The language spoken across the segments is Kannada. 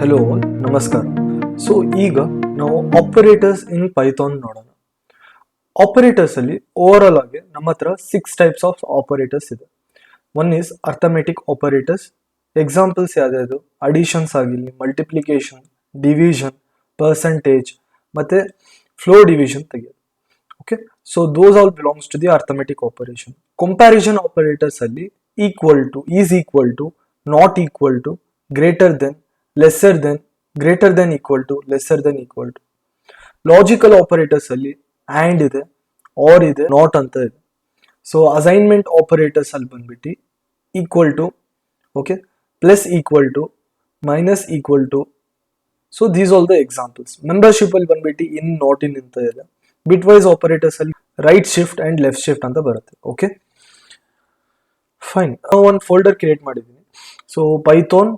ಹಲೋ ನಮಸ್ಕಾರ ಸೊ ಈಗ ನಾವು ಆಪರೇಟರ್ಸ್ ಇನ್ ಪೈಥಾನ್ ನೋಡೋಣ. ಆಪರೇಟರ್ಸ್ ಅಲ್ಲಿ ಓವರ್ ಆಲ್ ಆಗಿ ನಮ್ಮ ಹತ್ರ ಸಿಕ್ಸ್ ಟೈಪ್ಸ್ ಆಫ್ ಆಪರೇಟರ್ಸ್ ಇದೆ. One is arithmetic operators examples ಯಾವ್ದು ಅಡಿಷನ್ಸ್ ಆಗಿರಲಿ ಮಲ್ಟಿಪ್ಲಿಕೇಶನ್ ಡಿವಿಷನ್ ಪರ್ಸೆಂಟೇಜ್ ಮತ್ತೆ ಫ್ಲೋ ಡಿವಿಷನ್ ತೆಗೆಯೋದು. Okay so those all belongs to the arithmetic operation comparison operators ಅಲ್ಲಿ equal to is equal to not equal to greater than lesser than greater than equal to lesser than equal to logical operators ಅಲ್ಲಿ ಆ್ಯಂಡ್ ಇದೆ ಆರ್ ಇದೆ ನಾಟ್ ಅಂತ ಇದೆ. ಸೊ ಅಸೈನ್ಮೆಂಟ್ ಆಪರೇಟರ್ಸ್ ಅಲ್ಲಿ ಬಂದ್ಬಿಟ್ಟು equal to okay plus equal to minus equal to so these all the examples membership ಅಲ್ಲಿ ಬಂದ್ಬಿಟ್ಟು ಇನ್ ನಾಟ್ ಇನ್ ಅಂತ ಇದೆ. ಬಿಟ್ ವೈಸ್ ಆಪರೇಟರ್ಸ್ ಅಲ್ಲಿ right shift and left shift ಅಂತ ಬರುತ್ತೆ ಓಕೆ ಫೈನ್ ಒಂದು ಫೋಲ್ಡರ್ ಕ್ರಿಯೇಟ್ ಮಾಡಿದ್ದೀನಿ. ಸೊ ಪೈಥಾನ್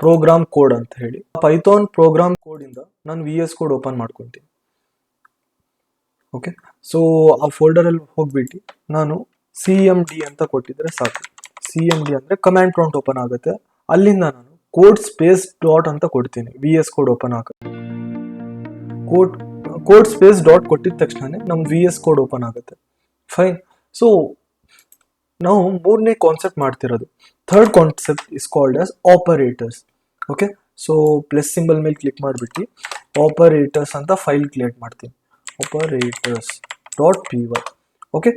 ಪ್ರೋಗ್ರಾಮ್ ಕೋಡ್ ಅಂತ ಹೇಳಿ. ಪೈಥಾನ್ ಪ್ರೋಗ್ರಾಮ್ ಕೋಡ್ ಇಂದ ನಾನು ವಿ ಎಸ್ ಕೋಡ್ ಓಪನ್ ಮಾಡ್ಕೊತೀನಿ. ಓಕೆ ಸೊ ಆ ಫೋಲ್ಡರ್ ಅಲ್ಲಿ ಹೋಗ್ಬಿಟ್ಟು ನಾನು ಸಿ ಎಂ ಡಿ ಅಂತ ಕೊಟ್ಟಿದ್ರೆ ಸಾಕು. ಸಿ ಎಂ ಡಿ ಅಂದ್ರೆ ಕಮ್ಯಾಂಡ್ ಪ್ರಾಂಟ್ ಓಪನ್ ಆಗುತ್ತೆ. ಅಲ್ಲಿಂದ ನಾನು ಕೋಡ್ ಸ್ಪೇಸ್ ಡಾಟ್ ಅಂತ ಕೊಡ್ತೀನಿ. ವಿ ಎಸ್ ಕೋಡ್ ಓಪನ್ ಆಗುತ್ತೆ ಕೋಡ್ ಕೋಡ್ ಸ್ಪೇಸ್ ಡಾಟ್ ಕೊಟ್ಟಿದ ತಕ್ಷಣನೇ ನಮ್ ವಿ ಎಸ್ ಕೋಡ್ ಓಪನ್ ಆಗುತ್ತೆ. ಫೈನ್ ಸೊ ನಾವು ಮೂರನೇ ಕಾನ್ಸೆಪ್ಟ್ ಮಾಡ್ತಿರೋದು. Third concept is called as operators okay so plus symbol ಮೇಲೆ ಕ್ಲಿಕ್ ಮಾಡಿಬಿಟ್ಟು. ಆಪರೇಟರ್ಸ್ ಅಂತ ಫೈಲ್ ಕ್ರಿಯೇಟ್ ಮಾಡ್ತೀನಿ. Operators dot P Y okay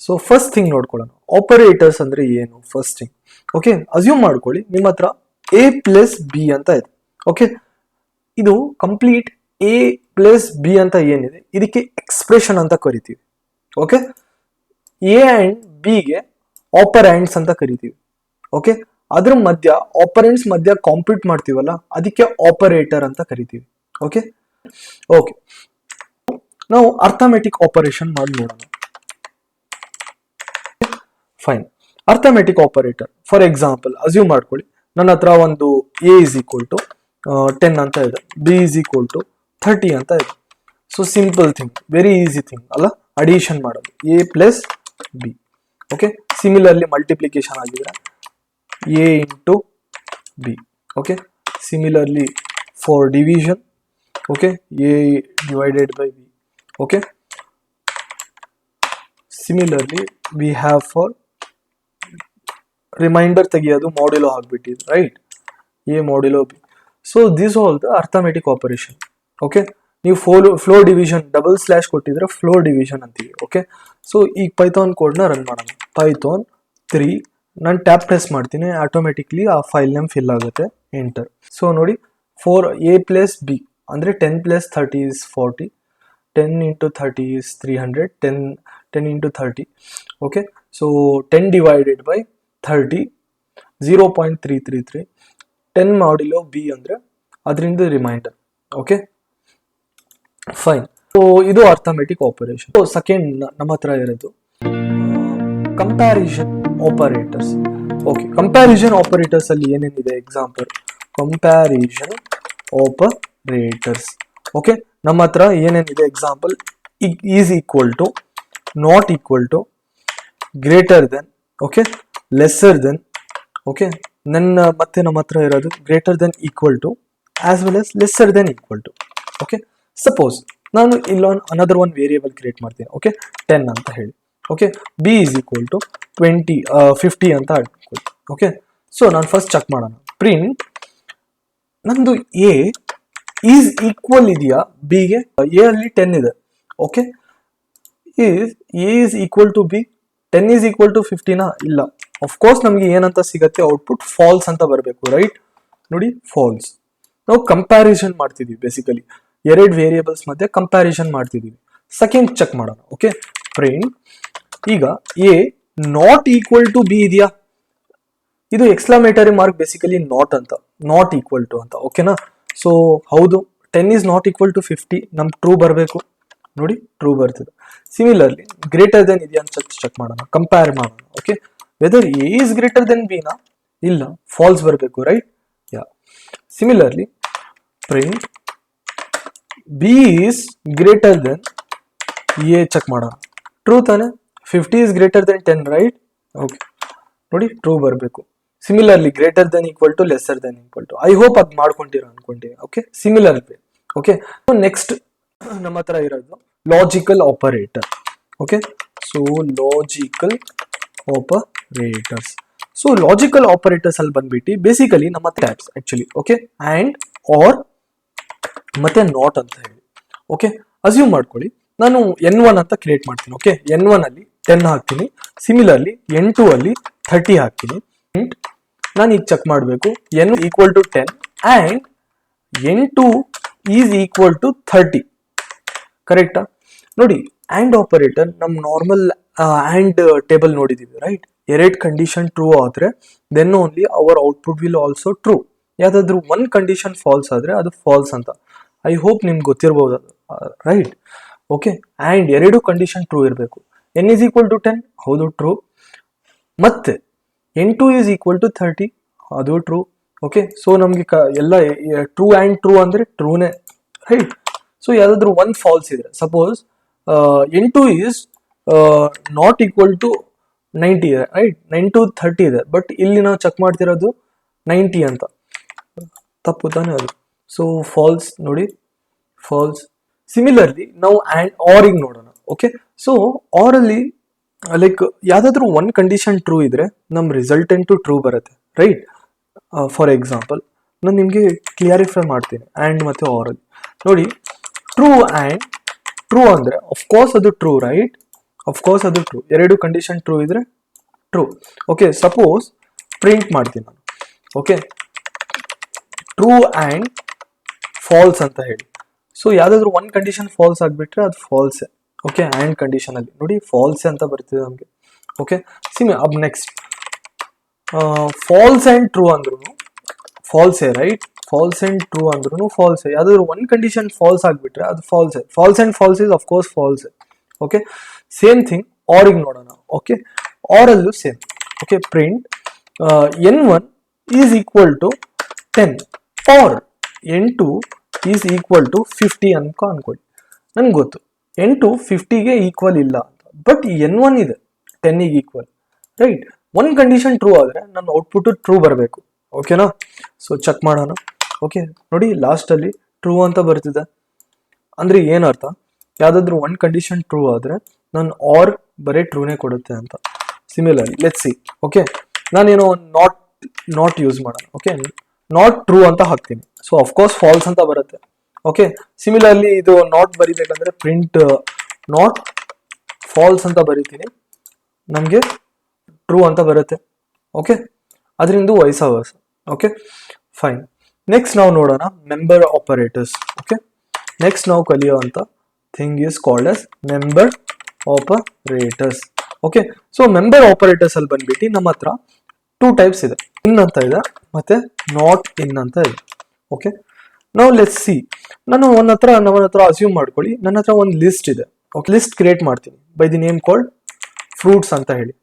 so first thing ನೋಡ್ಕೊಳ್ಳೋಣ. ಆಪರೇಟರ್ಸ್ ಅಂದರೆ ಏನು? ಫಸ್ಟ್ ಥಿಂಗ್ ಓಕೆ ಅಸ್ಯೂಮ್ ಮಾಡ್ಕೊಳ್ಳಿ. ನಿಮ್ಮ ಹತ್ರ ಎ ಪ್ಲಸ್ ಬಿ ಅಂತ ಇದೆ. ಓಕೆ ಇದು ಕಂಪ್ಲೀಟ್ ಎ ಪ್ಲಸ್ ಬಿ ಅಂತ ಏನಿದೆ? ಇದಕ್ಕೆ ಎಕ್ಸ್ಪ್ರೆಷನ್ ಅಂತ ಕರಿತೀವಿ. ಓಕೆ ಎ ಆ್ಯಂಡ್ ಬಿಗೆ ಆಪರ್ಯಾಂಡ್ಸ್ ಅಂತ ಕರಿತೀವಿ. ಓಕೆ ಅದ್ರ ಮಧ್ಯ ಆಪರೆಂಟ್ಸ್ ಮಧ್ಯ ಕಾಂಪ್ಯೂಟ್ ಮಾಡ್ತೀವಲ್ಲ, ಅದಕ್ಕೆ ಆಪರೇಟರ್ ಅಂತ ಕರಿತೀವಿ. ಓಕೆ ಓಕೆ ನಾವು ಅರ್ಥಮೆಟಿಕ್ ಆಪರೇಷನ್ ಮಾಡಿ ನೋಡೋಣ. Fine arithmetic operator for example assume ಮಾಡ್ಕೊಳ್ಳಿ. ನನ್ನ ಹತ್ರ ಒಂದು A is equal to ten ಅಂತ ಇದೆ. B is equal to thirty ಅಂತ ಇದೆ. So simple thing very easy thing ಅಲ್ಲ? ಅಡಿಷನ್ ಮಾಡೋದು. A plus B okay similarly multiplication ಆಗಿದ್ರೆ A into B okay similarly for division okay A divided by B okay similarly we have for reminder ತೆಗಿಯೋದು ಮಾಡ್ಯುಲೋ ಆಗ್ಬಿಟ್ಟಿದೆ right A modulo B so this all the arithmetic operation okay ನೀವು floor floor division double slash ಕೊಟ್ಟಿದ್ರೆ ಫ್ಲೋ ಡಿವಿಷನ್ ಅಂತೀವಿ ಓಕೆ ಸೊ ಈಗ ಪೈಥಾನ್ ಕೋಡ್ನ ರನ್ ಮಾಡೋಣ. ಪೈಥಾನ್ ತ್ರೀ ನಾನು ಟ್ಯಾಪ್ ಪ್ರೆಸ್ ಮಾಡ್ತೀನಿ ಆಟೋಮೆಟಿಕ್ಲಿ ಆ ಫೈಲ್ ನೇಮ್ ಫಿಲ್ ಆಗುತ್ತೆ. ಎಂಟರ್ ಸೊ ನೋಡಿ ಫೋರ್ ಎ ಪ್ಲಸ್ ಬಿ ಅಂದರೆ ten plus thirty is forty ten into thirty is three hundred ten ten into thirty okay so ten divided by thirty zero point three three three ten modulo B ಅಂದರೆ ಅದರಿಂದ ರಿಮೈಂಡರ್ ಓಕೆ ಫೈನ್ ಸೊ ಇದು ಅರ್ಥಮೆಟಿಕ್ ಆಪರೇಷನ್ ಸೊ ಸೆಕೆಂಡ್ ನಮ್ಮ ಹತ್ರ ಇರೋದು comparison operators okay comparison operators ಅಲ್ಲಿ ಏನೇನಿದೆ? ಎಕ್ಸಾಂಪಲ್ ಕಂಪ್ಯಾರಿಸನ್ ಆಪರೇಟರ್ಸ್ ಓಕೆ ನಮ್ಮ ಹತ್ರ ಏನೇನಿದೆ? Example is equal to not equal to greater than okay lesser than okay ನನ್ನ, ಮತ್ತೆ ನಮ್ಮ ಹತ್ರ ಇರೋದು greater than equal to as well as lesser than equal to okay suppose ನಾನು ಇಲ್ಲೊಂದು ಅನದರ್ ಒನ್ ವೇರಿಯೇಬಲ್ ಕ್ರಿಯೇಟ್ ಮಾಡ್ತೀನಿ ಓಕೆ ಟೆನ್ ಅಂತ ಹೇಳಿ. Okay B is equal to twenty fifty ಅಂತ ಓಕೆ ಸೊ ನಾನು ಫಸ್ಟ್ ಚೆಕ್ ಮಾಡೋಣ. ಪ್ರಿಂಟ್ ನಂದು ಎ ಈಸ್ ಈಕ್ವಲ್ ಇದೆಯಾ? ಬಿಗೆ ಎ ಅಲ್ಲಿ ಟೆನ್ ಇದೆ. Okay is A is equal to B ten is equal to ಫಿಫ್ಟಿನಾ ಇಲ್ಲ. ಕೋರ್ಸ್ ನಮಗೆ ಏನಂತ ಸಿಗತ್ತೆ? ಔಟ್ಪುಟ್ ಫಾಲ್ಸ್ ಅಂತ ಬರಬೇಕು ರೈಟ್ ನೋಡಿ ಫಾಲ್ಸ್ ನಾವು ಕಂಪ್ಯಾರಿಸನ್ ಮಾಡ್ತಿದೀವಿ ಬೇಸಿಕಲಿ ಎರಡು ವೇರಿಯೇಬಲ್ಸ್ ಮಧ್ಯೆ ಕಂಪ್ಯಾರಿಸನ್ ಮಾಡ್ತಿದೀವಿ. ಸೆಕೆಂಡ್ ಚೆಕ್ ಮಾಡೋಣ ಓಕೆ ಪ್ರಿಂಟ್ ಈಗ A not equal to B ಇದೆಯಾ? ಇದು ಎಕ್ಸ್ಲಾಮೇಟರಿ ಮಾರ್ಕ್ ಬೇಸಿಕಲಿ ನಾಟ್ ಅಂತ ನಾಟ್ ಈಕ್ವಲ್ ಟು ಅಂತ ಓಕೆನಾ ಸೊ ಹೌದು ten is not equal to fifty ನಮ್ ಟ್ರೂ ಬರಬೇಕು. ನೋಡಿ ಟ್ರೂ ಬರ್ತದೆ. ಸಿಮಿಲರ್ಲಿ ಗ್ರೇಟರ್ ದೆನ್ ಇದೆಯಾ ಅಂತ ಚೆಕ್ ಮಾಡೋಣ ಕಂಪೇರ್ ಮಾಡೋಣ okay whether A is greater than Bina ಇಲ್ಲ ಫಾಲ್ಸ್ ಬರಬೇಕು right ya similarly print B is greater than A check ಮಾಡೋಣ. ಟ್ರೂ ತಾನೆ? Fifty is greater than ten right okay ನೋಡಿ ಟ್ರೂ ಬರಬೇಕು. Similarly greater than equal to lesser than equal to I hope ಅದು ಮಾಡ್ಕೊಂಡಿರೋ ಅನ್ಕೊಂತೀನಿ ಓಕೆ ಸಿಮಿಲರ್ ಓಕೆ ನೆಕ್ಸ್ಟ್ ನಮ್ಮ ಹತ್ರ ಇರೋದು logical operator okay so logical operators so logical operators ಅಲ್ಲಿ ಬಂದ್ಬಿಟ್ಟು ಬೇಸಿಕಲಿ ನಮ್ಮ tabs actually okay and or ಮತ್ತೆ ನಾಟ್ ಅಂತ ಹೇಳಿ. ಓಕೆ ಅಸ್ಯೂಮ್ ಮಾಡ್ಕೊಳ್ಳಿ. ನಾನು ಎನ್ ಒನ್ ಅಂತ ಕ್ರಿಯೇಟ್ ಮಾಡ್ತೀನಿ. ಓಕೆ ಎನ್ ಒನ್ ಅಲ್ಲಿ ಟೆನ್ ಹಾಕ್ತೀನಿ. ಸಿಮಿಲರ್ಲಿ ಎನ್ ಟು ಅಲ್ಲಿ ಥರ್ಟಿ ಹಾಕ್ತೀನಿ. ನಾನು ಈಗ ಚೆಕ್ ಮಾಡಬೇಕು. N equal to ten and N two is equal to thirty ಕರೆಕ್ಟಾ ನೋಡಿ ಆ್ಯಂಡ್ ಆಪರೇಟರ್ ನಮ್ಮ ನಾರ್ಮಲ್ ಆ್ಯಂಡ್ ಟೇಬಲ್ ನೋಡಿದ್ದೀವಿ ರೈಟ್ ಎರಡು ಕಂಡೀಷನ್ ಟ್ರೂ ಆದರೆ then only our output will also true ಯಾವುದಾದ್ರೂ ಒನ್ ಕಂಡೀಷನ್ ಫಾಲ್ಸ್ ಆದರೆ ಅದು ಫಾಲ್ಸ್ ಅಂತ. ಐ ಹೋಪ್ ನಿಮ್ಗೆ ಗೊತ್ತಿರ್ಬೋದು ರೈಟ್ ಓಕೆ ಆ್ಯಂಡ್ ಎರಡು ಕಂಡೀಷನ್ ಟ್ರೂ ಇರಬೇಕು. N is equal to ten ಹೌದು ಟ್ರೂ ಮತ್ತೆ N two is equal to thirty ಅದು ಟ್ರೂ ಓಕೆ ಸೊ ನಮಗೆ ಕ, ಎಲ್ಲ ಟ್ರೂ ಆ್ಯಂಡ್ ಟ್ರೂ ಅಂದರೆ ಟ್ರೂನೇ ರೈಟ್ ಸೊ ಯಾವುದಾದ್ರೂ ಒನ್ ಫಾಲ್ಸ್ ಇದ್ರೆ suppose N two is not equal two ninety ಇದೆ ರೈಟ್ ನೈನ್ ಟು ಥರ್ಟಿ ಇದೆ ಬಟ್ ಇಲ್ಲಿ ನಾವು ಚೆಕ್ ಮಾಡ್ತಿರೋದು ನೈಂಟಿ ಅಂತ. ತಪ್ಪು ತಾನೇ ಅದು. ಸೊ ಫಾಲ್ಸ್ ನೋಡಿ ಫಾಲ್ಸ್ ಸಿಮಿಲರ್ಲಿ ನಾವು ಆ್ಯಂಡ್ ಆರಿಗೆ ನೋಡೋಣ ಓಕೆ ಸೊ ಆರಲ್ಲಿ ಲೈಕ್ ಯಾವುದಾದ್ರೂ ಒನ್ ಕಂಡೀಷನ್ ಟ್ರೂ ಇದ್ರೆ ನಮ್ಮ ರಿಸಲ್ಟೆಂಟು ಟ್ರೂ ಬರುತ್ತೆ ರೈಟ್ ಫಾರ್ ಎಕ್ಸಾಂಪಲ್ ನಾನು ನಿಮಗೆ ಕ್ಲಿಯರಿಫೈ ಮಾಡ್ತೀನಿ ಆ್ಯಂಡ್ ಮತ್ತು ಆರಲ್ಲಿ ನೋಡಿ ಟ್ರೂ ಆ್ಯಂಡ್ ಟ್ರೂ ಅಂದರೆ ಕೋರ್ಸ್ ಅದು ಟ್ರೂ ರೈಟ್ ಕೋರ್ಸ್ ಅದು ಟ್ರೂ ಎರಡು ಕಂಡೀಷನ್ ಟ್ರೂ ಇದ್ರೆ ಟ್ರೂ ಓಕೆ ಸಪೋಸ್ ಪ್ರಿಂಟ್ ಮಾಡ್ತೀನಿ ನಾನು. ಓಕೆ ಟ್ರೂ ಆ್ಯಂಡ್ ಫಾಲ್ಸ್ ಅಂತ ಹೇಳಿ. ಸೊ ಯಾವುದಾದ್ರೂ ಒನ್ ಕಂಡೀಷನ್ ಫಾಲ್ಸ್ ಆಗಿಬಿಟ್ರೆ ಅದು ಫಾಲ್ಸೆ ಓಕೆ ಆ್ಯಂಡ್ ಕಂಡೀಷನಲ್ಲಿ ನೋಡಿ ಫಾಲ್ಸೆ ಅಂತ ಬರ್ತಿದೆ ನಮಗೆ. ಓಕೆ ಸಿಮಿ ಅಬ್ ನೆಕ್ಸ್ಟ್ ಫಾಲ್ಸ್ ಆ್ಯಂಡ್ ಟ್ರೂ ಅಂದ್ರೂ false right false and true ಅಂದ್ರೂ ಫಾಲ್ಸೆ ಯಾವುದಾದ್ರೂ ಒನ್ ಕಂಡೀಷನ್ ಫಾಲ್ಸ್ ಆಗಿಬಿಟ್ರೆ ಅದು false false and false is of course false okay same thing ಆರಿಗೆ ನೋಡೋಣ. Okay ಆರಲ್ಲೂ same okay print N one is equal to ten or N two is equal to fifty ಅನ್ಕೊ ಅನ್ಕೊಳ್ಳಿ ನನ್ಗೆ ಗೊತ್ತು. ಎನ್ ಟು ಫಿಫ್ಟಿಗೆ ಈಕ್ವಲ್ ಇಲ್ಲ. ಅಂತ ಬಟ್ ಎನ್ ಒನ್ ಇದೆ ಟೆನ್ನಿಗೆ equal. Right one condition true ಆದರೆ ನನ್ನ ಔಟ್ಪುಟ್ ಟ್ರೂ ಬರಬೇಕು. ಓಕೆನಾ ಸೊ ಚೆಕ್ ಮಾಡೋಣ. ಓಕೆ ನೋಡಿ ಲಾಸ್ಟಲ್ಲಿ ಟ್ರೂ ಅಂತ ಬರ್ತಿದೆ. ಅಂದರೆ ಏನರ್ಥ? ಯಾವುದಾದ್ರೂ ಒನ್ ಕಂಡೀಷನ್ ಟ್ರೂ ಆದರೆ ನಾನು ಆರ್ ಬರೀ ಟ್ರೂನೇ ಕೊಡುತ್ತೆ ಅಂತ. ಸಿಮಿಲರ್ ಲೆಟ್ ಸಿ ಓಕೆ ನಾನೇನೋ ನಾಟ್ ನಾಟ್ ಯೂಸ್ ಮಾಡೋಣ. ಓಕೆ ನಾಟ್ ಟ್ರೂ ಅಂತ ಹಾಕ್ತೀನಿ. ಸೊ ಅಫ್ಕೋರ್ಸ್ ಫಾಲ್ಸ್ ಅಂತ ಬರುತ್ತೆ. ಓಕೆ ಸಿಮಿಲರ್ಲಿ ಇದು ನಾಟ್ ಬರಿಬೇಕಂದ್ರೆ ಪ್ರಿಂಟ್ ನಾಟ್ ಫಾಲ್ಸ್ ಅಂತ ಬರಿತೀನಿ. ನಮಗೆ ಟ್ರೂ ಅಂತ ಬರುತ್ತೆ. ಓಕೆ ಅದರಿಂದ ವಯಸ್ಸ ಓಕೆ ಫೈನ್ ನೆಕ್ಸ್ಟ್ ನಾವು ನೋಡೋಣ ಮೆಂಬರ್ ಆಪರೇಟರ್ಸ್ ಓಕೆ ನೆಕ್ಸ್ಟ್ ನಾವು ಕಲಿಯೋವಂಥ thing is called as member operators okay so member operators ಅಲ್ಲಿ ಬಂದ್ಬಿಟ್ಟು ನಮ್ಮ ಹತ್ರ ಟೂ ಟೈಪ್ಸ್ ಇದೆ. ಇನ್ ಅಂತ ಇದೆ, ಮತ್ತೆ ನಾಟ್ ಇನ್ ಅಂತ ಇದೆ. ಓಕೆ ನಾವು ಲೆಸ್ ಸಿ ನಾನು ನನ್ನ ಹತ್ರ ನನ್ನ ಹತ್ರ ಅಸ್ಯೂಮ್ ಮಾಡ್ಕೊಳ್ಳಿ. ನನ್ನ ಹತ್ರ ಒಂದು ಲಿಸ್ಟ್ ಇದೆ. ಓಕೆ ಲಿಸ್ಟ್ ಕ್ರಿಯೇಟ್ ಮಾಡ್ತೀನಿ. By the name called fruits ಅಂತ ಹೇಳಿ.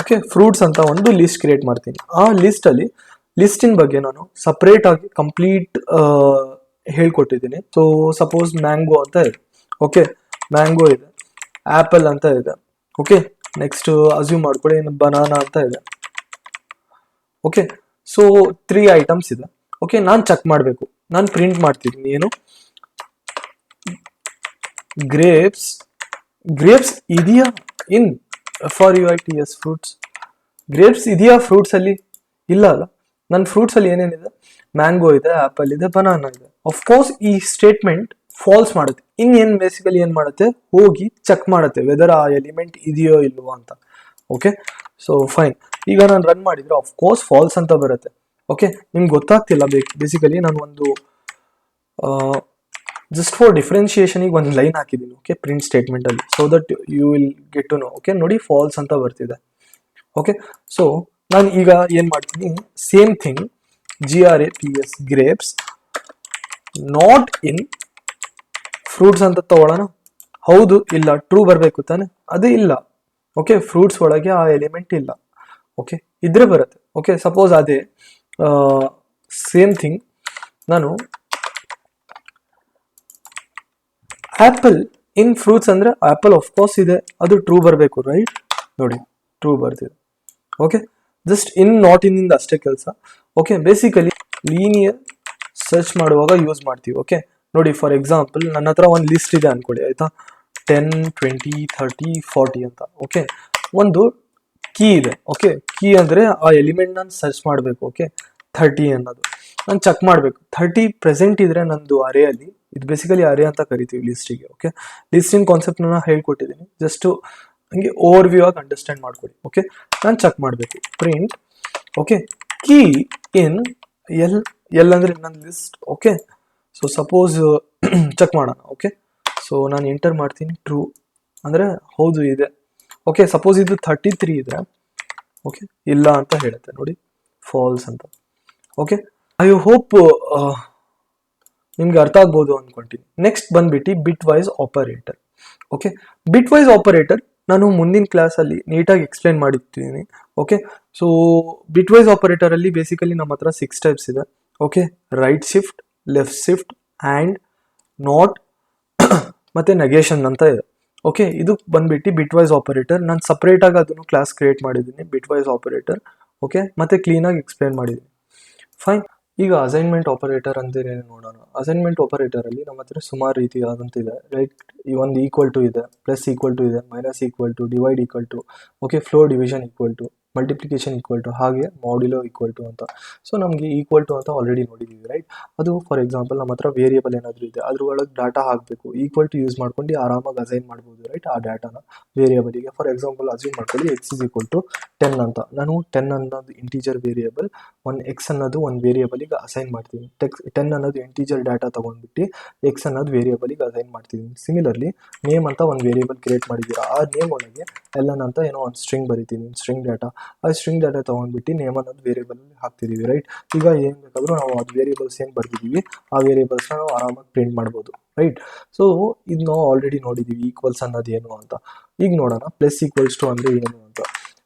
ಓಕೆ ಫ್ರೂಟ್ಸ್ ಅಂತ ಒಂದು ಲಿಸ್ಟ್ ಕ್ರಿಯೇಟ್ ಮಾಡ್ತೀನಿ. ಆ ಲಿಸ್ಟ್ ಅಲ್ಲಿ ಲಿಸ್ಟಿನ ಬಗ್ಗೆ ನಾನು ಸಪ್ರೇಟ್ ಆಗಿ ಕಂಪ್ಲೀಟ್ ಹೇಳ್ಕೊಟ್ಟಿದ್ದೀನಿ. ಸೊ ಸಪೋಸ್ ಮ್ಯಾಂಗೋ ಅಂತ ಇದೆ. ಓಕೆ ಮ್ಯಾಂಗೋ ಇದೆ. ಆ್ಯಪಲ್ ಅಂತ ಇದೆ. ಓಕೆ ನೆಕ್ಸ್ಟ್ ಅಸ್ಯೂಮ್ ಮಾಡ್ಕೊಳ್ಳಿ. ಬನಾನಾ ಅಂತ ಇದೆ. ಓಕೆ ಸೊ ತ್ರೀ ಐಟಮ್ಸ್ ಇದೆ. ಓಕೆ ನಾನು ಚೆಕ್ ಮಾಡಬೇಕು. ನಾನು ಪ್ರಿಂಟ್ ಮಾಡ್ತಿದ್ದೀನಿ, ಏನು? ಗ್ರೇಪ್ಸ್ ಗ್ರೇಪ್ಸ್ ಇದೆಯಾ? In F R U I T S fruits grapes ಇದೆಯಾ ಫ್ರೂಟ್ಸ್ ಅಲ್ಲಿ? ಇಲ್ಲ ಅಲ್ಲ. ನನ್ನ ಫ್ರೂಟ್ಸ್ ಅಲ್ಲಿ ಏನೇನಿದೆ? ಮ್ಯಾಂಗೋ ಇದೆ ಆಪಲ್ ಇದೆ ಬನಾನಾ ಇದೆ. ಅಫ್ಕೋರ್ಸ್ ಈ ಸ್ಟೇಟ್ಮೆಂಟ್ ಫಾಲ್ಸ್ ಮಾಡುತ್ತೆ. ಇನ್ನೇನು ಬೇಸಿಕಲಿ ಏನು ಮಾಡುತ್ತೆ? ಹೋಗಿ ಚೆಕ್ ಮಾಡುತ್ತೆ ವೆದರ್ ಆ ಎಲಿಮೆಂಟ್ ಇದೆಯೋ ಇಲ್ವೋ ಅಂತ. ಓಕೆ ಸೊ ಫೈನ್ ಈಗ ನಾನು ರನ್ ಮಾಡಿದ್ರೆ ಕೋರ್ಸ್ ಫಾಲ್ಸ್ ಅಂತ ಬರುತ್ತೆ. ಓಕೆ ನಿಮ್ಗೆ ಗೊತ್ತಾಗ್ತಿಲ್ಲ ಬೇಕು. ಬೇಸಿಕಲಿ ನಾನು ಒಂದು ಜಸ್ಟ್ ಫಾರ್ ಡಿಫ್ರೆನ್ಶಿಯೇಷನಿಗೆ ಒಂದು ಲೈನ್ ಹಾಕಿದ್ದೀನಿ ಓಕೆ ಪ್ರಿಂಟ್ ಸ್ಟೇಟ್ಮೆಂಟ್ ಅಲ್ಲಿ. So that you will get to know okay ನೋಡಿ ಫಾಲ್ಸ್ ಅಂತ ಬರ್ತಿದೆ. ಓಕೆ ಸೊ ನಾನು ಈಗ ಏನು ಮಾಡ್ತೀನಿ? Same thing G R A P S grapes not in fruits ಅಂತ ತಗೊಳ್ಳೋಣ ಹೌದು, ಇಲ್ಲ ಟ್ರೂ ಬರಬೇಕು ತಾನೆ? ಅದು ಇಲ್ಲ. ಓಕೆ ಫ್ರೂಟ್ಸ್ ಒಳಗೆ ಆ ಎಲಿಮೆಂಟ್ ಇಲ್ಲ. ಓಕೆ ಇದ್ರೆ ಬರುತ್ತೆ. ಓಕೆ ಸಪೋಸ್ ಅದೇ ಸೇಮ್ ಥಿಂಗ್ ನಾನು ಆ್ಯಪಲ್ ಇನ್ ಫ್ರೂಟ್ಸ್ ಅಂದರೆ ಆ್ಯಪಲ್ ಕೋರ್ಸ್ ಇದೆ. ಅದು ಟ್ರೂ ಬರಬೇಕು ರೈಟ್ ನೋಡಿ ಟ್ರೂ ಬರ್ತಿದೆ. Okay just in not in ಇಂದ ಅಷ್ಟೇ ಕೆಲಸ. ಓಕೆ ಬೇಸಿಕಲಿ ಲೀನಿಯರ್ ಸರ್ಚ್ ಮಾಡುವಾಗ ಯೂಸ್ ಮಾಡ್ತೀವಿ. ಓಕೆ ನೋಡಿ ಫಾರ್ ಎಕ್ಸಾಂಪಲ್ ನನ್ನ ಹತ್ರ ಒಂದು ಲಿಸ್ಟ್ ಇದೆ ಅನ್ಕೊಳ್ಳಿ, ಆಯ್ತಾ? ಟೆನ್ ಟ್ವೆಂಟಿ ಥರ್ಟಿ ಫಾರ್ಟಿ ಅಂತ. ಓಕೆ ಒಂದು ಕೀ ಇದೆ. ಓಕೆ ಕೀ ಅಂದರೆ ಆ ಎಲಿಮೆಂಟ್ ನಾನು ಸರ್ಚ್ ಮಾಡಬೇಕು. ಓಕೆ ಥರ್ಟಿ ಅನ್ನೋದು. ನಾನು ಚೆಕ್ ಮಾಡಬೇಕು. ಥರ್ಟಿ ಪ್ರೆಸೆಂಟ್ ಇದ್ರೆ ನಂದು ಅರೆಯಲ್ಲಿ ಇದು ಬೇಸಿಕಲಿ ಅರೆ ಅಂತ ಕರಿತೀವಿ ಲಿಸ್ಟಿಗೆ ಓಕೆ ಲಿಸ್ಟಿನ ಕಾನ್ಸೆಪ್ಟ್ ನಾನು ಹೇಳ್ಕೊಟ್ಟಿದ್ದೀನಿ ಜಸ್ಟ್ ಹಂಗೆ ಓವರ್ ವ್ಯೂ ಆಗಿ ಅಂಡರ್ಸ್ಟ್ಯಾಂಡ್ ಮಾಡ್ಕೊಡಿ. ಓಕೆ ನಾನು ಚೆಕ್ ಮಾಡಬೇಕು. Print okay key in L L ಅಂದರೆ ನನ್ನ list okay so suppose check ಮಾಡೋಣ. ಓಕೆ ಸೊ ನಾನು ಎಂಟರ್ ಮಾಡ್ತೀನಿ. ಟ್ರೂ ಅಂದರೆ, ಹೌದು, ಇದೆ. ಓಕೆ ಸಪೋಸ್ ಇದು ಥರ್ಟಿ ತ್ರೀ ಇದೆ ಓಕೆ ಇಲ್ಲ ಅಂತ ಹೇಳುತ್ತೆ. ನೋಡಿ ಫಾಲ್ಸ್ ಅಂತ. ಓಕೆ ಐ ಹೋಪ್ ನಿಮ್ಗೆ ಅರ್ಥ ಆಗ್ಬೋದು ಅಂದ್ಕೊಂತೀನಿ ನೆಕ್ಸ್ಟ್ ಬಂದ್ಬಿಟ್ಟು bitwise operator okay bitwise operator ನಾನು ಮುಂದಿನ ಕ್ಲಾಸಲ್ಲಿ ನೀಟಾಗಿ ಎಕ್ಸ್ಪ್ಲೈನ್ ಮಾಡಿರ್ತೀನಿ. ಓಕೆ ಸೊ ಬಿಟ್ ವೈಸ್ ಆಪರೇಟರಲ್ಲಿ ಬೇಸಿಕಲಿ ನಮ್ಮ ಹತ್ರ ಸಿಕ್ಸ್ ಟೈಪ್ಸ್ ಇದೆ. Okay right shift left shift and not ಮತ್ತೆ ನೆಗೇಷನ್ ಅಂತ ಇದೆ. ಓಕೆ ಇದು ಬಂದ್ಬಿಟ್ಟು ಬಿಟ್ ವೈಸ್ ಆಪರೇಟರ್ ನಾನು ಸಪ್ರೇಟಾಗಿ ಅದನ್ನು ಕ್ಲಾಸ್ ಕ್ರಿಯೇಟ್ ಮಾಡಿದ್ದೀನಿ ಬಿಟ್ ವೈಸ್ ಆಪರೇಟರ್ ಓಕೆ ಮತ್ತೆ ಕ್ಲೀನಾಗಿ ಎಕ್ಸ್ಪ್ಲೇನ್ ಮಾಡಿದ್ದೀನಿ. ಫೈನ್ ಈಗ ಅಸೈನ್ಮೆಂಟ್ ಆಪರೇಟರ್ ಅಂತ ಏನೇನು ನೋಡೋಣ. ಅಸೈನ್ಮೆಂಟ್ ಆಪರೇಟರ್ ಅಲ್ಲಿ ನಮ್ಮ ಹತ್ರ ಸುಮಾರು ರೀತಿ ಇದೆ. ರೈಟ್ ಈ ಒಂದು ಈಕ್ವಲ್ ಟು ಇದೆ ಪ್ಲಸ್ ಈಕ್ವಲ್ ಟು ಇದೆ minus equal to divide equal to okay floor division equal to multiplication equal to ಹಾಗೆ ಮಾಡ್ಯುಲೋ ಈಕ್ವಲ್ ಟು ಅಂತ. ಸೊ ನಮಗೆ ಈಕ್ವಲ್ ಟು ಅಂತ ಆಲ್ರೆಡಿ ನೋಡಿದ್ದೀವಿ ರೈಟ್ ಅದು ಫಾರ್ ಎಕ್ಸಾಂಪಲ್ ನಮ್ಮ ಹತ್ರ ವೇರಿಯಬಲ್ ಏನಾದರೂ ಇದೆ ಅದ್ರ ಒಳಗೆ ಡಾಟಾ ಹಾಕಬೇಕು. ಈಕ್ವಲ್ ಟು ಯೂಸ್ ಮಾಡ್ಕೊಂಡು ಆರಾಮಾಗಿ ಅಸೈನ್ ಮಾಡ್ಬೋದು ರೈಟ್ ಆ ಡಾಟಾನ ವೇರಿಯಬಲಿಗೆ ಫಾರ್ ಎಕ್ಸಾಂಪಲ್ ಅಸೈನ್ ಮಾಡ್ಕೊಳ್ಳಿ X is equal to ten ಅಂತ. ನಾನು ಟೆನ್ ಅನ್ನೋದು ಇಂಟೀಜರ್ ವೇರಿಯಬಲ್ ಒನ್ ಎಕ್ಸ್ ಅನ್ನೋದು ಒಂದು ವೇರಿಯಬಲಿಗೆ ಅಸೈನ್ ಮಾಡ್ತೀನಿ. ಟೆಕ್ಸ್ ಟೆನ್ ಅನ್ನೋದು ಇಂಟೀಜರ್ ಡಾಟಾ ತೊಗೊಂಡ್ಬಿಟ್ಟು ಎಕ್ಸ್ ಅನ್ನೋದು ವೇರಿಯಬಲಿಗೆ ಅಸೈನ್ ಮಾಡ್ತೀನಿ. ಸಿಮಿಲರ್ಲಿ ನೇಮ್ ಅಂತ ಒಂದು ವೇರಿಯಬಲ್ ಕ್ರಿಯೇಟ್ ಮಾಡಿದ್ದೀರಾ, ಆ ನೇಮ್ ಒಳಗೆ ಎಲ್ಲನ್ ಅಂತ ಏನೋ ಒಂದು ಸ್ಟ್ರಿಂಗ್ ಬರಿತೀನಿ ಸ್ಟ್ರಿಂಗ್ ಡಾಟಾ ಆ ಸ್ಟ್ರಿಂಗ್ ಡಾಟಾ ತೊಗೊಂಡ್ಬಿಟ್ಟು ನೇಮ್ ಅನ್ನೋದು ವೇರಿಯಬಲ್ ಹಾಕ್ತಿದ್ದೀವಿ ರೈಟ್ ಈಗ ಏನು ಬೇಕಾದರೂ ನಾವು ಅದು ವೇರಿಯಬಲ್ಸ್ ಏನು ಬರ್ತಿದ್ದೀವಿ ಆ ವೇರಿಯಬಲ್ಸ್ನ ನಾವು ಆರಾಮಾಗಿ ಪ್ರಿಂಟ್ ಮಾಡ್ಬೋದು ರೈಟ್ ಸೊ ಇದು ನಾವು ಆಲ್ರೆಡಿ ನೋಡಿದ್ದೀವಿ ಈಕ್ವಲ್ಸ್ ಅನ್ನೋದು ಏನು ಅಂತ. ಈಗ ನೋಡೋಣ ಪ್ಲಸ್ ಈಕ್ವಲ್ಸ್ ಟು ಅಂದರೆ ಏನು ಅಂತ.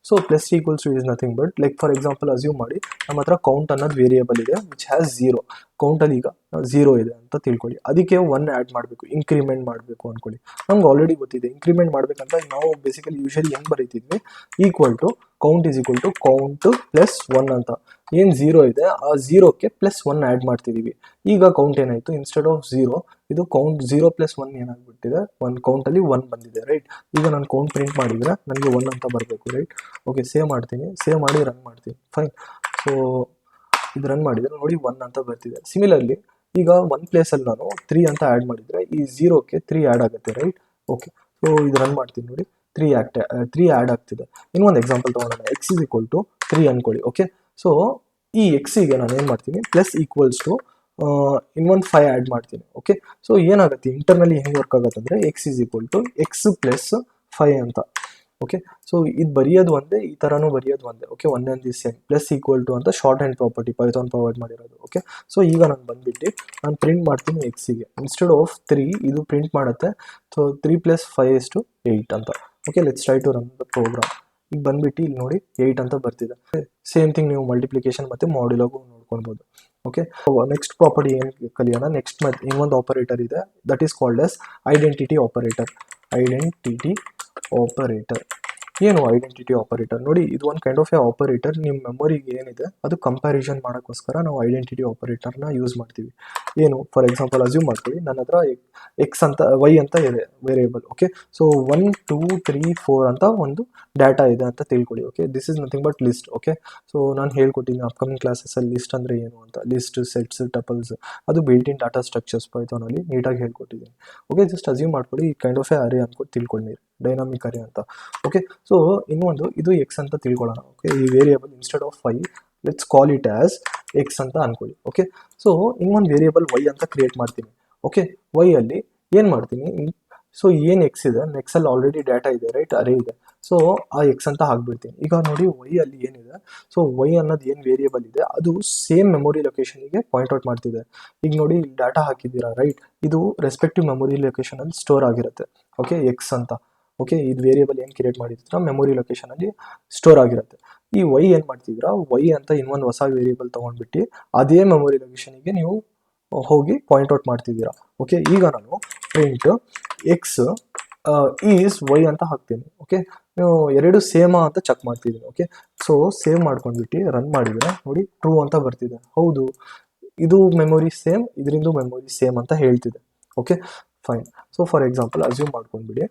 So plus equals to is nothing but like for example assume ಮಾಡಿ, ನಮ್ಮ ಹತ್ರ ಕೌಂಟ್ ಅನ್ನೋದು ವೇರಿಯಬಲ್ ಇದೆ ವಿಚ್ ಹ್ಯಾಸ್ ಝೀರೋ ಕೌಂಟಲ್ಲಿ ಈಗ ಝೀರೋ ಇದೆ ಅಂತ ತಿಳ್ಕೊಳ್ಳಿ. ಅದಕ್ಕೆ ಒನ್ ಆ್ಯಡ್ ಮಾಡಬೇಕು ಇನ್ಕ್ರಿಮೆಂಟ್ ಮಾಡಬೇಕು ಅಂದ್ಕೊಳ್ಳಿ ನಮ್ಗೆ ಆಲ್ರೆಡಿ ಗೊತ್ತಿದೆ ಇನ್ಕ್ರಿಮೆಂಟ್ ಮಾಡಬೇಕಂತ ನಾವು ಬೇಸಿಕಲಿ ಯೂಶಲಿ ಹೆಂಗೆ ಬರೀತಿದ್ವಿ? Equal to count is equal to count plus one ಅಂತ. ಏನು ಝೀರೋ ಇದೆ, ಆ ಝೀರೋಕ್ಕೆ ಪ್ಲಸ್ ಒನ್ ಆ್ಯಡ್ ಮಾಡ್ತಿದ್ದೀವಿ ಈಗ ಕೌಂಟ್ ಏನಾಯಿತು? ಇನ್ಸ್ಟೆಡ್ ಆಫ್ ಝೀರೋ ಇದು ಕೌಂಟ್ ಝೀರೋ ಪ್ಲಸ್ ಒನ್ ಏನಾಗ್ಬಿಟ್ಟಿದೆ? ಒಂದು ಕೌಂಟಲ್ಲಿ ಒನ್ ಬಂದಿದೆ ರೈಟ್ ಈಗ ನಾನು ಕೌಂಟ್ ಪ್ರಿಂಟ್ ಮಾಡಿದರೆ ನನಗೆ ಒನ್ ಅಂತ ಬರಬೇಕು ರೈಟ್ ಓಕೆ ಸೇವ್ ಮಾಡ್ತೀನಿ. ಸೇವ್ ಮಾಡಿ ರನ್ ಮಾಡ್ತೀನಿ. ಫೈನ್ ಸೊ ಇದು ರನ್ ಮಾಡಿದರೆ ನೋಡಿ ಒನ್ ಅಂತ ಬರ್ತಿದೆ. ಸಿಮಿಲರ್ಲಿ ಈಗ ಒನ್ ಪ್ಲೇಸಲ್ಲಿ ನಾನು ತ್ರೀ ಅಂತ ಆ್ಯಡ್ ಮಾಡಿದರೆ ಈ ಝೀರೋಕ್ಕೆ ತ್ರೀ ಆ್ಯಡ್ ಆಗುತ್ತೆ ರೈಟ್ ಓಕೆ ಸೊ ಇದು ರನ್ ಮಾಡ್ತೀನಿ ನೋಡಿ. ತ್ರೀ ಆ್ಯಕ್ಟ್ ತ್ರೀ ಆ್ಯಡ್ ಆಗ್ತಿದೆ. ಇನ್ನೊಂದು example ತೊಗೊಳೋಣ X is equal to three ಅಂದ್ಕೊಳ್ಳಿ ಓಕೆ ಸೊ ಈ ಎಕ್ಸಿಗೆ ನಾನು ಏನು ಮಾಡ್ತೀನಿ? ಪ್ಲಸ್ ಈಕ್ವಲ್ಸ್ ಟು ಇನ್ನೊಂದು ಫೈವ್ ಆ್ಯಡ್ ಮಾಡ್ತೀನಿ ಓಕೆ ಸೊ ಏನಾಗುತ್ತೆ? ಇಂಟರ್ನಲಿ ಹೆಂಗೆ ವರ್ಕ್ ಆಗುತ್ತೆ ಅಂದರೆ X is equal to X plus five ಅಂತ ಓಕೆ ಸೊ ಇದು ಬರೆಯೋದು ಒಂದೇ, ಈ ಥರನೂ ಬರೆಯೋದು ಒಂದೇ ಓಕೆ ಒಂದೇ ಒಂದು ಸೇಮ್ ಪ್ಲಸ್ ಈಕ್ವಲ್ ಟು ಅಂತ shorthand property Python provide ಮಾಡಿರೋದು ಓಕೆ ಸೊ ಈಗ ನಾನು ಬಂದ್ಬಿಟ್ಟು ನಾನು ಪ್ರಿಂಟ್ ಮಾಡ್ತೀನಿ ಎಕ್ಸಿಗೆ ಇನ್ಸ್ಟೆಡ್ ಆಫ್ ತ್ರೀ ಇದು ಪ್ರಿಂಟ್ ಮಾಡುತ್ತೆ so three plus five is to eight ಅಂತ okay let's try to run the program ಈಗ ಬಂದ್ಬಿಟ್ಟು ಇಲ್ಲಿ ನೋಡಿ ಏಯ್ಟ್ ಅಂತ ಬರ್ತಿದೆ. ಸೇಮ್ ಥಿಂಗ್ ನೀವು ಮಲ್ಟಿಪ್ಲಿಕೇಶನ್ ಮತ್ತು ಮಾಡ್ಯುಲಾಗು ನೋಡ್ಕೊಳ್ಬೋದು. ಓಕೆ ನೆಕ್ಸ್ಟ್ ಪ್ರಾಪರ್ಟಿ ಏನು ಕಲಿಯೋಣ? ನೆಕ್ಸ್ಟ್ ಮತ್ತೆ ಇನ್ನೊಂದು ಆಪರೇಟರ್ ಇದೆ. That is called as identity operator identity operator ಏನು ಐಡೆಂಟಿಟಿ ಆಪರೇಟರ್ ನೋಡಿ, ಇದು ಒಂದು ಕೈಂಡ್ ಆಫ್ ಎ ಆಪರೇಟರ್ ನಿಮ್ಮ ಮೆಮೊರಿಗೆ ಏನಿದೆ, ಅದು ಕಂಪ್ಯಾರಿಸನ್ ಮಾಡೋಕ್ಕೋಸ್ಕರ ನಾವು ಐಡೆಂಟಿಟಿ ಆಪರೇಟರ್ನ ಯೂಸ್ ಮಾಡ್ತೀವಿ. ಏನು ಫಾರ್ ಎಕ್ಸಾಂಪಲ್ ಅಸ್ಯೂಮ್ ಮಾಡ್ತೀವಿ, ನನ್ನ ಹತ್ರ ಎಕ್ಸ್ ಅಂತ ವೈ ಅಂತ ಇದೆ variable okay so one two three four ಅಂತ ಒಂದು ಡಾಟಾ ಇದೆ ಅಂತ ತಿಳ್ಕೊಳ್ಳಿ okay this is nothing but list okay so ನಾನು ಹೇಳ್ಕೊಟ್ಟಿದ್ದೀನಿ ಅಪ್ಕಮಿಂಗ್ ಕ್ಲಾಸಸ್ಸಲ್ಲಿ ಲಿಸ್ಟ್ ಅಂದರೆ ಏನು ಅಂತ. ಲಿಸ್ಟ್ ಸೆಟ್ಸ್ ಟಪಲ್ಸ್ ಅದು ಬಿಲ್ಟ್ ಇನ್ ಡಾಟಾ ಸ್ಟ್ರಕ್ಚರ್ಸ್ ಪೈಥಾನಲ್ಲಿ ನೀಟಾಗಿ ಹೇಳ್ಕೊಟ್ಟಿದ್ದೀನಿ. ಓಕೆ ಜಸ್ಟ್ ಅಸ್ಯೂಮ್ ಮಾಡ್ಕೊಳ್ಳಿ, ಈ ಕೈಂಡ್ ಆಫ್ ಎ ಅರೆ ಅಂದ್ಕೊಂಡು ತಿಳ್ಕೊಳ್ಳಿ ಡೈನಾಮಿಕ್ ಅರೇ ಅಂತ. ಓಕೆ ಸೊ ಇನ್ನೊಂದು ಇದು ಎಕ್ಸ್ ಅಂತ ತಿಳ್ಕೊಳ್ಳೋಣ. ಓಕೆ ಈ variable instead of phi let's call it as X ಅಂತ ಅನ್ಕೊಳ್ಳಿ. ಓಕೆ ಸೊ ಇನ್ನೊಂದು ವೇರಿಯಬಲ್ ವೈ ಅಂತ ಕ್ರಿಯೇಟ್ ಮಾಡ್ತೀನಿ. ಓಕೆ ವೈ ಅಲ್ಲಿ ಏನು ಮಾಡ್ತೀನಿ? ಸೊ ಏನು ಎಕ್ಸ್ ಇದೆ? ನೆಕ್ಸಲ್ಲಿ ಆಲ್ರೆಡಿ ಡಾಟಾ ಇದೆ ರೈಟ್ ಅರೇ ಇದೆ. ಸೊ ಆ ಎಕ್ಸ್ ಅಂತ ಹಾಕ್ಬಿಡ್ತೀನಿ. ಈಗ ನೋಡಿ ವೈ ಅಲ್ಲಿ ಏನಿದೆ? ಸೊ ವೈ ಅನ್ನೋದು ಏನು ವೇರಿಯಬಲ್ ಇದೆ? ಅದು ಸೇಮ್ ಮೆಮೊರಿ ಲೊಕೇಶನ್ಗೆ ಪಾಯಿಂಟ್ ಔಟ್ ಮಾಡ್ತಿದೆ. ಈಗ ನೋಡಿ, ಇಲ್ಲಿ ಡಾಟಾ ಹಾಕಿದ್ದೀರಾ ರೈಟ್ ಇದು ರೆಸ್ಪೆಕ್ಟಿವ್ ಮೆಮೊರಿ ಲೊಕೇಶನಲ್ಲಿ ಸ್ಟೋರ್ ಆಗಿರುತ್ತೆ. ಓಕೆ ಎಕ್ಸ್ ಅಂತ. ಓಕೆ ಇದು ವೇರಿಯೇಬಲ್ ಏನು ಕ್ರಿಯೇಟ್ ಮಾಡಿದ್ರ ಮೆಮೊರಿ ಲೊಕೇಶನಲ್ಲಿ ಸ್ಟೋರ್ ಆಗಿರುತ್ತೆ. ಈ ವೈ ಏನು ಮಾಡ್ತಿದ್ದೀರಾ ವೈ ಅಂತ ಇನ್ನೊಂದು ಹೊಸ ವೇರಿಯಬಲ್ ತಗೊಂಡ್ಬಿಟ್ಟು ಅದೇ ಮೆಮೊರಿ ಲೊಕೇಶನಿಗೆ ನೀವು ಹೋಗಿ ಪಾಯಿಂಟ್ ಔಟ್ ಮಾಡ್ತಿದ್ದೀರಾ. ಓಕೆ ಈಗ ನಾನು ಪ್ರಿಂಟ್ ಎಕ್ಸ್ ಈಸ್ ವೈ ಅಂತ ಹಾಕ್ತೀನಿ. ಓಕೆ ನೀವು ಎರಡು ಸೇಮಾ ಅಂತ ಚೆಕ್ ಮಾಡ್ತಿದ್ದೀನಿ ಓಕೆ ಸೊ ಸೇವ್ ಮಾಡ್ಕೊಂಡ್ಬಿಟ್ಟು ರನ್ ಮಾಡಿದ್ರೆ ನೋಡಿ ಟ್ರೂ ಅಂತ ಬರ್ತಿದೆ. ಹೌದು, ಇದು ಮೆಮೊರಿ ಸೇಮ್ ಇದರಿಂದ ಮೆಮೊರಿ ಸೇಮ್ ಅಂತ ಹೇಳ್ತಿದೆ. Okay fine so for example assume ಮಾಡ್ಕೊಂಡ್ಬಿಡಿ.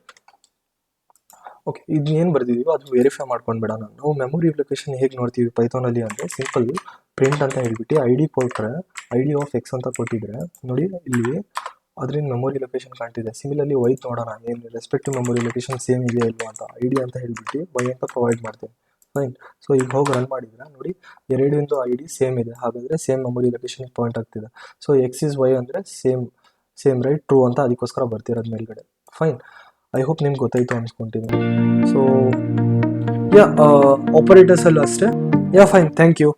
Okay ಏನು ಬರ್ದಿದೀವೋ ಅದು ವೆರಿಫೈ ಮಾಡ್ಕೊಂಡ್ಬಿಡೋಣ ನಾವು ಮೆಮೊರಿ ಅಪ್ಲಿಕೇಶನ್ ಹೇಗೆ ನೋಡ್ತೀವಿ ಪೈಥಾನಲ್ಲಿ ಅಂದರೆ ಸಿಂಪಲ್ ಪ್ರಿಂಟ್ ಅಂತ ಹೇಳ್ಬಿಟ್ಟು ಐ ಡಿ ಕೊಟ್ಟರೆ ಐ ಡಿ ಆಫ್ ಎಕ್ಸ್ ಅಂತ ಕೊಟ್ಟಿದ್ರೆ, ನೋಡಿ ಇಲ್ಲಿ ಅದರಿಂದ ಮೆಮೊರಿ ಲೊಕೇಶನ್ ಕಾಣ್ತಿದೆ. ಸಿಮಿಲರ್ಲಿ ವೈ ನೋಡೋಣ, ಏನು ರೆಸ್ಪೆಕ್ಟಿವ್ ಮೆಮೊರಿ ಲೊಕೇಶನ್ ಸೇಮ್ ಇದೆಯಾ ಇಲ್ವಾ ಅಂತ ಐ ಡಿ ಅಂತ ಹೇಳ್ಬಿಟ್ಟು ವೈ ಅಂತ ಪ್ರೊವೈಡ್ ಮಾಡ್ತೀನಿ. ಫೈನ್ ಸೊ ಈಗ ಹೋಗಿ ರನ್ ಮಾಡಿದ್ರೆ ನೋಡಿ ಎರಡಿಂದು ಐ ಡಿ ಸೇಮ್ ಇದೆ. ಹಾಗಾದರೆ ಸೇಮ್ ಮೆಮೊರಿ ಲೊಕೇಶನ್ ಪಾಯಿಂಟ್ ಆಗ್ತಿದೆ. ಸೊ ಎಕ್ಸ್ ಇಸ್ ವೈ ಅಂದರೆ ಸೇಮ್ ಸೇಮ್ ರೈಟ್ ಟ್ರೂ ಅಂತ ಅದಕ್ಕೋಸ್ಕರ ಬರ್ತಿರೋದು ಮೇಲ್ಗಡೆ. ಫೈನ್ ಐ ಹೋಪ್ ನಿಮ್ಗೆ ಗೊತ್ತಾಯ್ತು ಅನ್ಸ್ಕೊಂತೀನಿ. ಸೊ ಯಾ ಆಪರೇಟರ್ಸ್ ಅಲ್ಲೂ ಅಷ್ಟೇ. ಯಾ ಫೈನ್ ಥ್ಯಾಂಕ್ ಯು